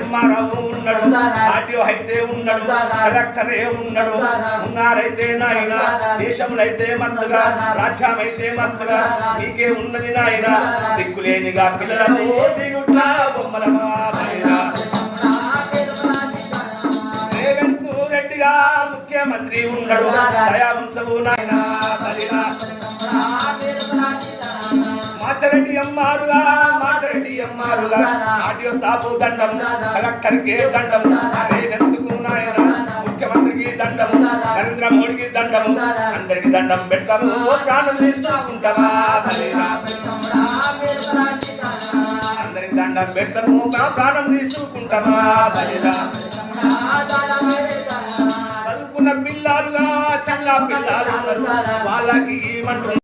MRO ఉన్నాడు RTO అయితే ఉన్నాడు కలెక్టరే ఉన్నాడు ఉన్నారైతే నాయన దేశంలో అయితే మస్తుగా రాజ్యం అయితే మస్తుగా నీకే ఉన్నది నాయన దిక్కులేనిగా పిల్లలకు దిగుట్ల బొమ్మలమా బలిరా రేవంత్ రెడ్డిగా ముఖ్యమంత్రి ఉన్నాడు. దయా నాయన మాచరెడ్డి అమ్మారుగా మాచరెడ్డి అమ్మారుగా. ఆడియో సాపు దండం కలెక్టర్కి దండం రేవెందుకు నాయన. ముఖ్యమంత్రికి దండం నరేంద్ర మోడీకి దండం అందరికి దండం పెడతాము. ప్రాణం తీసుకుంటావా బలిరా అందరికి దండం పెడతాము. ప్రాణం తీసుకుంటామా బలిరా పిల్లలుగా చల్ల పిల్లలు వాళ్ళకి ఏమంటున్నారు